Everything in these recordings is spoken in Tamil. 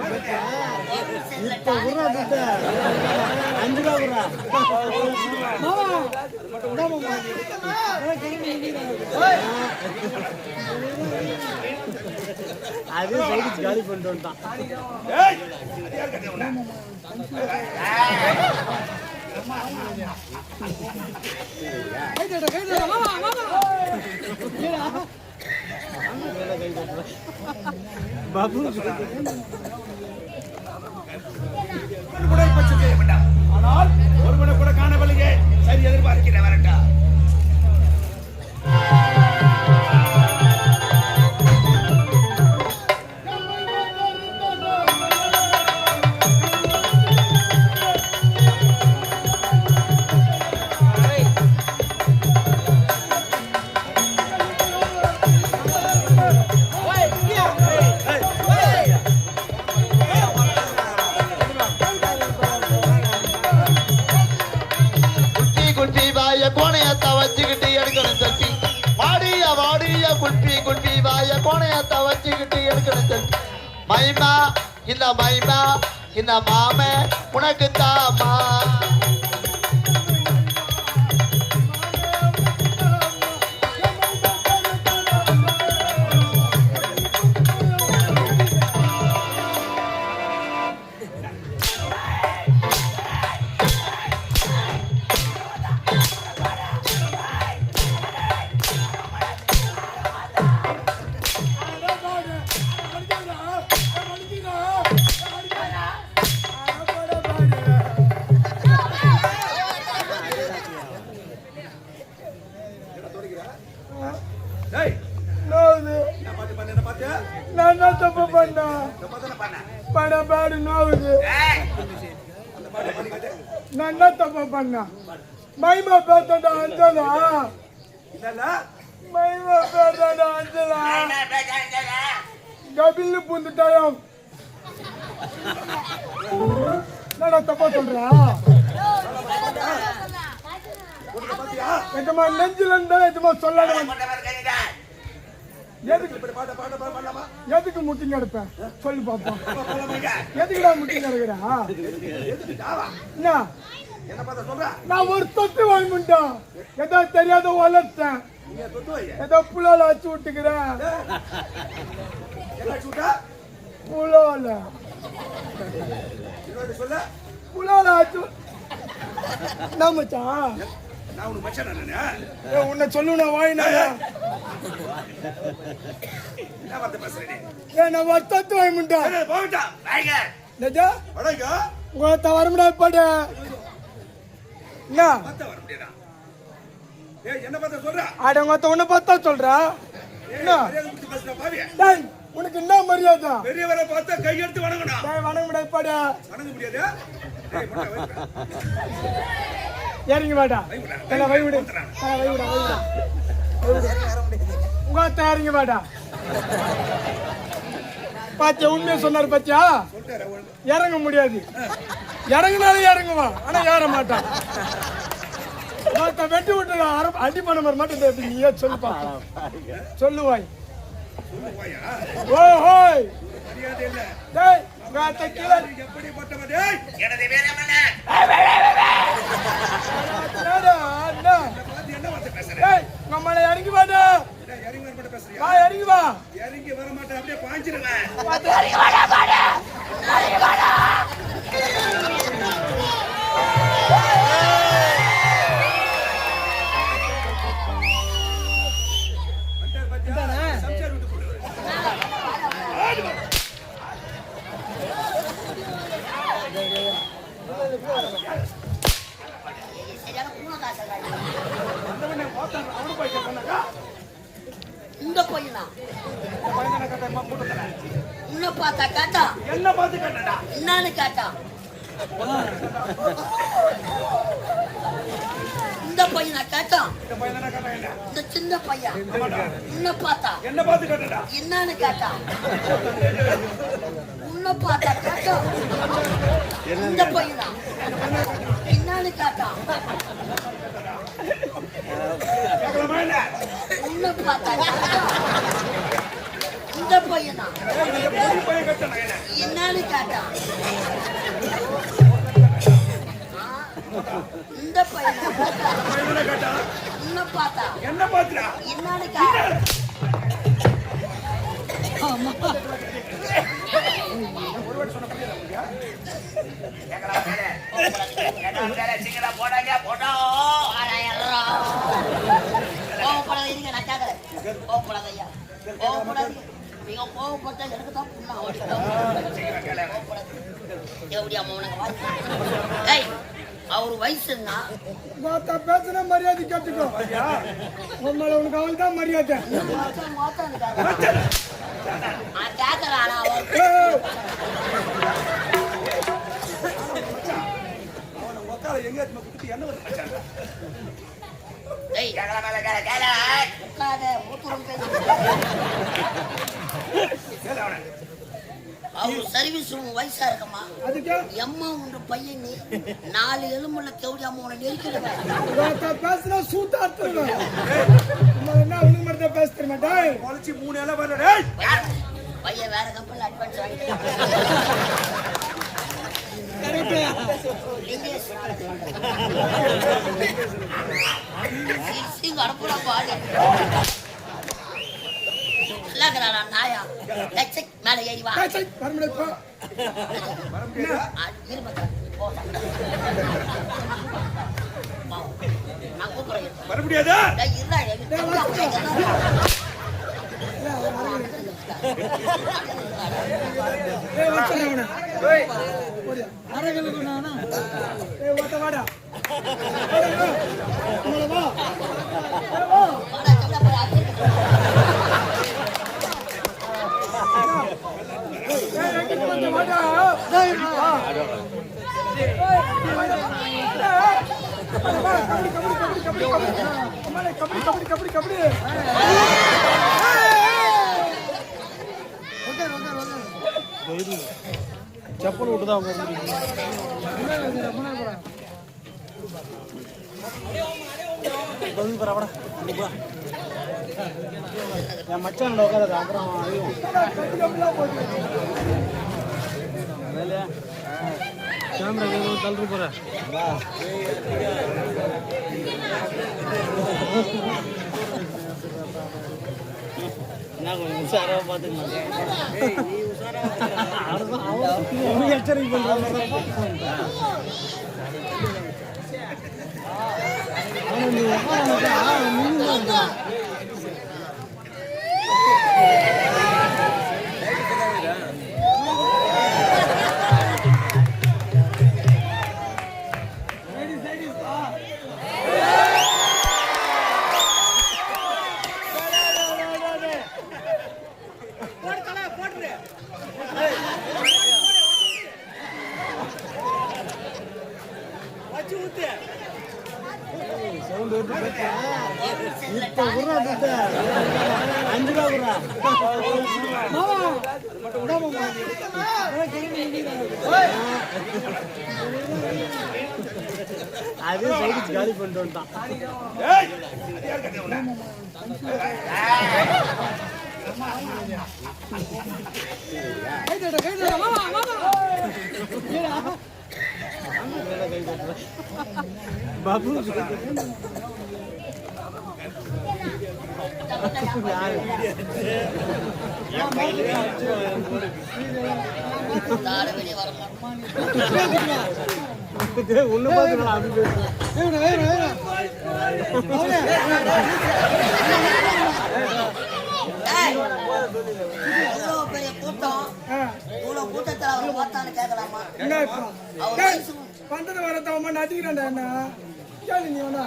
இப்ப குர்ரா துட்ட அஞ்சு ரூபா மாமா மாமா. அது சைடு காலி பண்ணிட்டு வந்துட்டான் வேண்டாம் ஆனால் ஒருவனை கூட காணவில்லையே. சரி எதிர்பார்க்கிறேன் வரட்டா. மாம பண்ணா. மைமா பேத்தடா அஞ்சலா? மைமா பேத்தடா அஞ்சலா? கபில் பூந்துட்டாயம் என்னடா தப்பா சொல்றா? எதுமா நெஞ்சில இருந்தா எதுமா சொல்லாத எதுக்கு? முட்டிங்க எடுப்பேன் சொல்லு பாப்போம். எதுக்குடா முட்டிங்க எடுக்கிறா? என்ன? நான் ஒரு தொட்டு வாங்கிட்டேன் ஏதோ தெரியாத வளர்த்தேன் ஏதோ புலால அச்சு விட்டுக்கிறேன் புலால புலால மச்சான்? நான் மச்சான் உன்னை சொல்லு நான் வாங்கினா நான் தொட்டு வாங்கிட்டேன் நிஜா அடங்க உங்க வர முடியாது பாடு என்ன? ஏய் என்ன பார்த்தா சொல்ற? உனக்கு என்ன மரியாதை? பெரியவரை பார்த்தா கையெடுத்து வணங்கணும் வணங்க முடியாது பாடு வணங்க முடியாது. இறங்கி வாடா. தல வை விடு. தல வை விடு வை விடு. உங்க இறங்கி வாடா. பாத்தியா உண்மையை சொன்னாரு பாத்தியா. இறங்க முடியாது. இறங்குனாலும் இறங்குவான் ஆனா ஏற மாட்டான் வெட்டி விட்டு அடி பண்ண மாதிரி மட்டும் நீயே சொல்லு பாப்போம் சொல்லுவாய். ஓஹோய். டேய் மேல இறங்கி வாடா. வா இறங்கி வா. இறங்கி வர மாட்டேன் அப்படியே பாஞ்சிருவேன் என்னன்னு கேட்டா. இந்த பையனா கேட்டா. இந்த கேட்டா சின்ன பையன். உன்னை பார்த்தா. என்ன பார்த்து கேட்டடா என்னன்னு கேட்டா. உன்னை பார்த்தா கேட்டா. இந்த பையனா? என்னன்னு கேட்டா கேட்கலாமா என்ன உன்னை பார்த்தா கேட்டா இந்த பையனா இந்த பெரிய பையன் கேட்டானா என்ன என்னன்னு கேட்டா ஆ, இந்த பையனா கேட்டா பையன் என்ன பார்த்துடா என்னன்னு கேட்டா கோவப்படாதீங்க நான் கோவப்படாதய்யா கோவப்படாதீங்க நீங்க கோவப்பட்டா எனக்கு தான் புண்ணா எப்படி அம்மா உனக்கு வாய்? ஏய் அவர் வயசுன்னா? பார்த்தா பேசுன மரியாதை கேட்டுக்கோ. உண்மையில உனக்கு அவள் தான் மரியாதை. மாத்தா எங்க என்ன அவர் சர்வீஸ் ரூம் வயசா இருக்கம்மா. அதுக்கே? எம்மா உன்ற பையன் நாலு எலும்புள்ள கவுடி அம்மா உன்னை நெருக்கிடுவேன் பேசுனா சூத்தா என்ன உனக்கு மட்டும் பேச தெரியுமா டேய்? குழச்சி மூணு டேய். பையன் வேற கம்பெனில அட்வான்ஸ் வாங்கிட்டு இங்கிலீஷ் பாடு நாயா மேல ஏறி வா வர முடியாதா இருந்தா ஆ, இரு பக்கம். போ. வா. நான் கூப்பிடுறேன் வர முடியாதா டேய், இருடா, எனக்கு தெரிஞ்சா ஏய், வச்சிடுறேன் அவனை. போடியா. ஏய், ஓட்ட வாடா. வாடா, வா. உங்களை வா. ஏய், வா. வாடா, கீழே போய் அடிச்சுட்டு. ஏய், எங்கிட்டு வந்த வாடா. டேய், வா. ஏய், வாடா. ஏய், வாடா, வா. கபடி, கபடி, கபடி, கபடி, கபடி. செப்பல் விட்டு தான் போக முடியும் என் மச்சான் உட்காராது அப்புறம் அழியும் கேமரா எதுவும் தள்ளி போற. என்ன கொஞ்சம் உஷாராக உஷாராக எச்சரிக்கை பண்ணுறாங்க நீ உட்கார சவுண்ட் வந்து இப்போ குர்ரா துட்ட அஞ்சு ரூபா குர்ரா மாமா, இந்தா மாமா. அதே சைடு காலி பண்ணிட்டு வந்துட்டான் டேய் அது யார் கேட்டா உன்னை? கை தட்டு, கை தட்டு. மாமா, மாமா. பாபு தாட ஒண்ணு அப்படி பேசுறேன் கூட்டம் இவ்வளவு அவர் பார்த்தான்னு கேட்கலாமா வந்தது வரத்த அவன் நடிக்கிறான்டா என்ன கேளு நீ வேணா.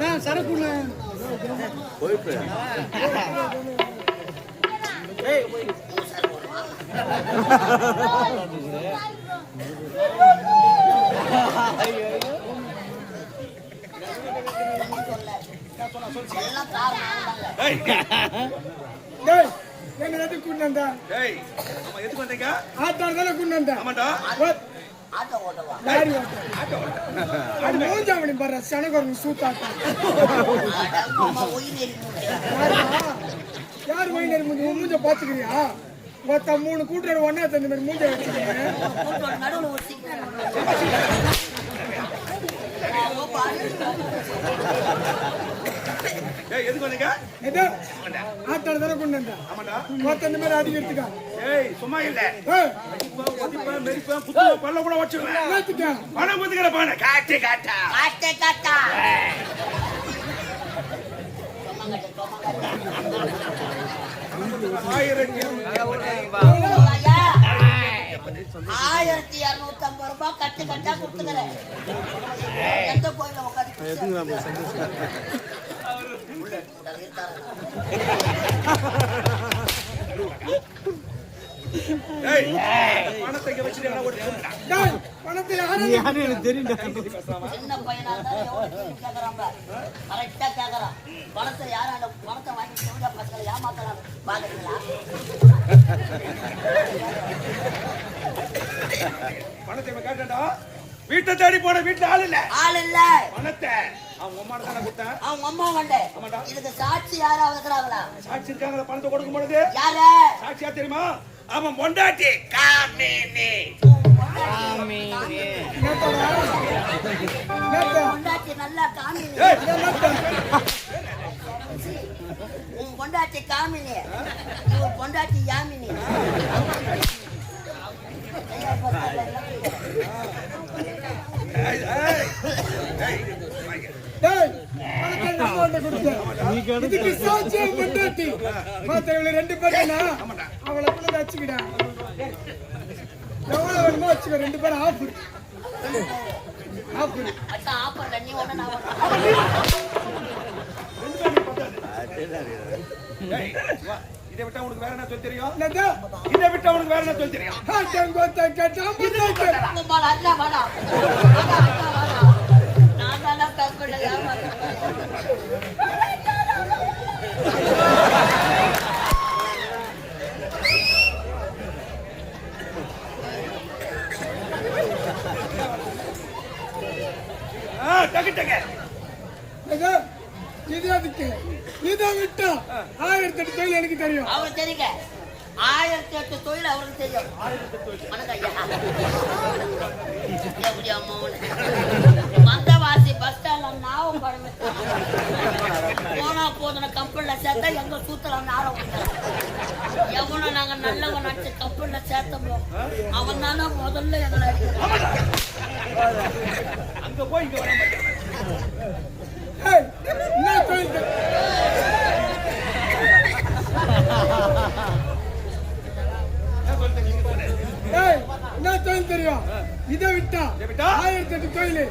நான் சரக்குண்ண எல்லாம் காரணம் ஏய், டேய் என்ன எதுக்கு குண்டா ஏய், ஆமா, எதுக்கு வந்தீங்க? ஆத்தார் தானே குண்டா ஆமாண்டா. ஆட்டோ ஓட்டவா லாரி ஓட்ட. அது பாரு சனகரம் சூத்தாட்டா அம்மா உயிர் யார் நேரம் மூஞ்சி? மூஞ்ச பாத்துக்கிறியா மொத்த மூணு கூட்டுற ஒன்னா தந்த மாதிரி மூஞ்ச வச்சுக்கிறேன் நடுவில் ஒரு சிக்னல் ஏய், எதுக்கு வந்தீங்க? குண்டா அதிகரித்துக்கா ஏய், சும்மா இல்ல. ஒதிப்பேன், மெரிப்பேன், குத்துவேன், பல்ல கூட பணம் காட்டு, காட்டா. காட்டே ஐயா, ஆயிரத்தி இருநூத்தி ஐம்பது ரூபாய் கட்டு கட்டா கொடுத்துக்கிறேன். எந்த கோயில உட்காந்து ஏய், பணத்தை யாரும் சின்ன பையனா இருந்தா எவ்வளவு கேள்வி கேக்குறான் பாரு. கரெக்டா கேக்குறான். பணத்தை யாரும் அந்த பணத்தை வாங்கி சொல்லுங்க பசங்களை ஏமாத்தலாம் பாக்குறீங்களா பணத்தை கேட்டான்டா. வீட்டை தேடி போன வீட்டுல ஆள் இல்ல. ஆள் இல்ல. பணத்தை அவன் உம்மா தானே கொடுத்தேன். அவங்க அம்மா ஆமாடா. இதுக்கு சாட்சி யாராவது இருக்கிறாங்களா? சாட்சி இருக்காங்க பணத்தை கொடுக்கும் பொழுது? யாரு? சாட்சியா தெரியுமா? அவன் பொண்டாட்டி. காமினி. பொண்டாட்டி நல்லா காமினி. ஏய், உன் பொண்டாட்டி காமினி. இவன் பொண்டாட்டி யாமினி. மத்தவங்க ரெண்டு பேரும் அவளை கூட வச்சுக்கிடா எவ்வளவு வேணுமோ வச்சுக்க ரெண்டு பேரும் ஆஃப் ஆஃப் அதான் ஆப்பர்ல நீ ஒண்ணு நான் ஒண்ணு. ஏய், வா. இதை விட்டா உனக்கு வேற என்ன சொல்லி தெரியும்? இதை விட்டா உனக்கு வேற என்ன சொல்லி தெரியும் கேட்டா பொண்டாட்டி உங்க பால் அண்ணா வாடா. வாடா, அண்ணா வாடா. நான் தானே கற்கொள்ள ஏமாத்துறேன். ஆ, டக்கு டக்கு இது இது அதுக்கு இதை விட்டா ஆயிரத்தி எட்டு தொழில் எனக்கு தெரியும். அவருக்கு தெரியுங்க. ஆயிரத்தி எட்டு தொழில் அவருக்கு தெரியும். வணக்கம் ஐயா. எப்படி அம்மா? மந்தவாசி பஸ் ஸ்டாண்ட்ல நாவும் பழமை போனா போதுன கப்பல்ல சேர்த்தா எங்க சூத்துல நாளம் எவனும் நாங்க நல்லவன் நினைச்சு கப்பல்ல சேர்த்தோமோ அவன் தானே முதல்ல எங்களை அங்க போய் இங்க வர என்ன தொழில் தெரியும்? இதை விட்டா இதை விட்டா? ஆயிரத்தி எட்டு தொழில்.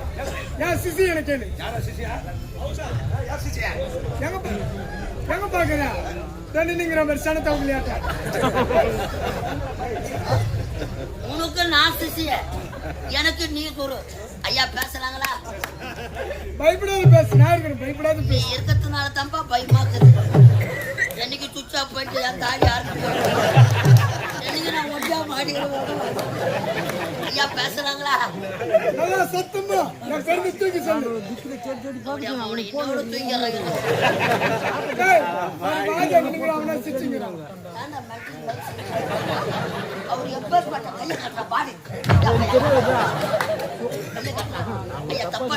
சிசி எனக்கு கேளு. யாரா சிசியா? யார் சிசியா? எங்க பா- எங்க பாக்குற? தண்ணிங்கிற மாதிரி சனத்தை விளையாட்ட உனக்கு நான் சிசிய. எனக்கு நீ குரு. ஐயா பேசுறாங்களா பயப்படாத பேசு. நான் இருக்கிறேன். பயப்படாத பேசு. இருக்கிறதுனால தான்ப்பா பயமா இருக்குது என்னைக்கு சுவிட்ச் ஆஃப் பண்ணிட்டு என் தாடி என்னைக்கு நான் ஒட்டியா மாடிக்கிறேன் ஐயா பேசுறாங்களா நல்லா சத்தமா. தூக்கி சொல்லு. அவனை இன்னொரு அவன். அவர் எப்பேற்பட்ட கையை கட்டுற பாடி. ஐயா தப்பா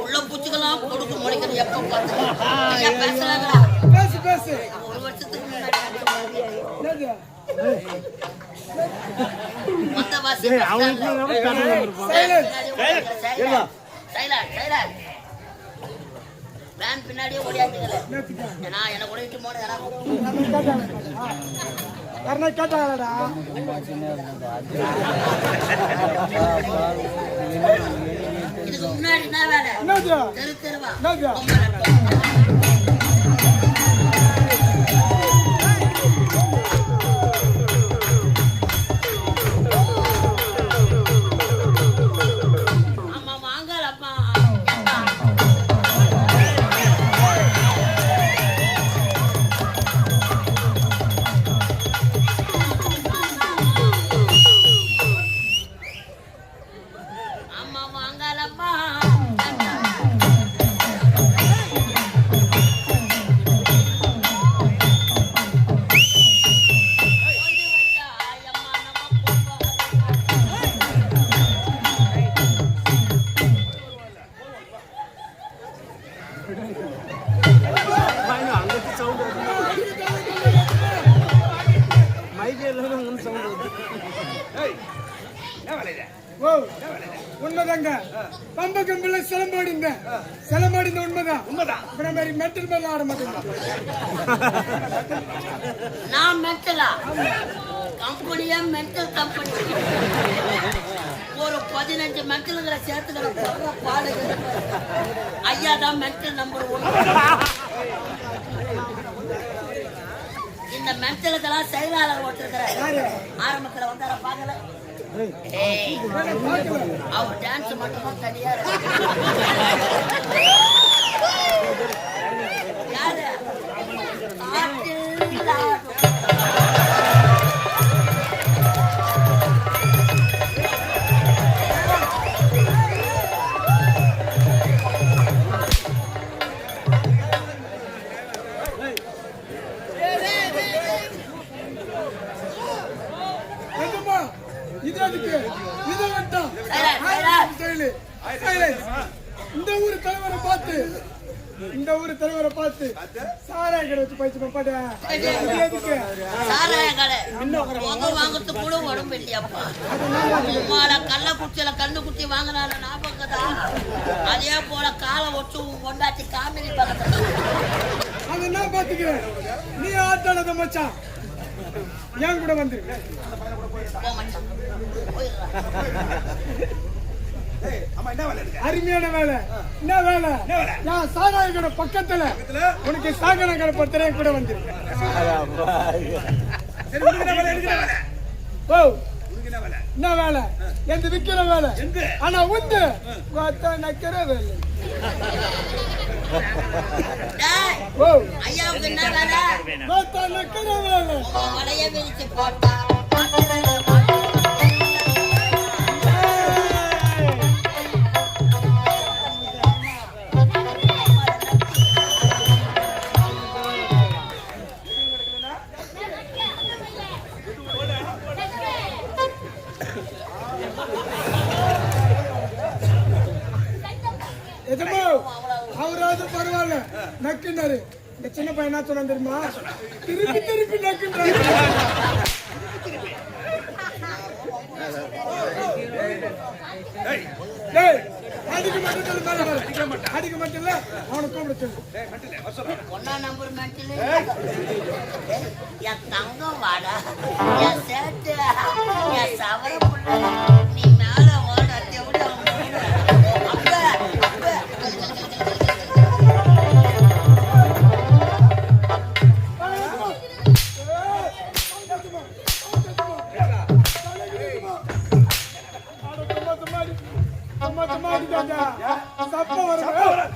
உள்ள பூச்சிக்கெல்லாம் கொடுக்க முளைக்கிறது எப்ப பார்த்து? ஐயா பேசுறாங்களா பேசு பேசு. ஒரு வருஷத்துக்கு முன்னாடி. வேன் பின்னாடியே என்னத்துக்கு? ஏன்னா என்ன கூட இட்டு போன யாரா யாருன்னா கேட்டாங்களாடா என்ன உண்மைதான். உண்மைதான். அப்புறம் மாதிரி மெட்டல் மேல ஆட மாட்டேங்க. நான் மென்டலா கம்பெனியா மென்டல் கம்பெனி. ஒரு பதினஞ்சு மென்டலுங்கிற சேர்த்துக்கிற பாடு ஐயா தான் மென்டல் நம்பர் ஒன்று இந்த மென்டலுக்கெல்லாம் செயலாளர் ஓட்டிருக்கிற ஆரம்பத்துல வந்தார பாக்கல ஏய், அவர் டான்ஸ் மட்டும் தனியா இந்த ஊர் தலைவரை பார்த்து சாராய கடை வச்சு பயிற்சி பாப்பாடா சாராய கடை. புகை வாங்குறதுக்கு கூட உடம்பு இல்லையாப்பா உமால கள்ள குச்சியில கண்ணு குச்சி வாங்கினால ஞாபகத்தா அதே போல காலை ஒட்டு உன் கொண்டாச்சு காமினி பக்கத்துல. அதை நான் பாத்துக்கிறேன் நீ ஆட்டானத மச்சான். என் கூட வந்துரு. போயிடுறா. அருமையான வேலை. என்ன வேலை? என்ன வேலை? நான் சாராய கடை பக்கத்துல? உனக்கு சாகன கடை பத்திர கூட வந்துரு சரி, உனக்கு என்ன வேலை, எனக்கு என்ன வேலை? ஓ என்ன வேலை? என்ன வேலை? எந்த விக்கிற வேலை? ஆனா உந்து கொத்த நக்கிற வேலை. டேய், ஓ. ஐயாவுக்கு என்ன வேலை? கொத்த நக்கிற வேலை. உன் வலைய விரிச்சு போட்டா. என்ன சொன்னா தெரியுமா? திருப்பி திருப்பி டேய் அடிக்க வர. அடிக்க மாட்டேன். அவனை கூப்பிட சொல்லு. ஏய், மெண்டலு, வர சொல்றேன். ஒன்னா நம்பர் என் தங்கம் வாடா. என் சேட்டு. என் சவர புள்ள சப்ப வரும்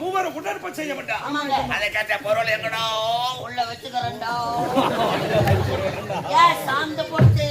மூவரும் உடற்ப செய்ய மாட்டான். அதை கேட்ட பொருள் எங்கடா? உள்ள வச்சுக்கிறேன்டா. சாந்து போட்டு.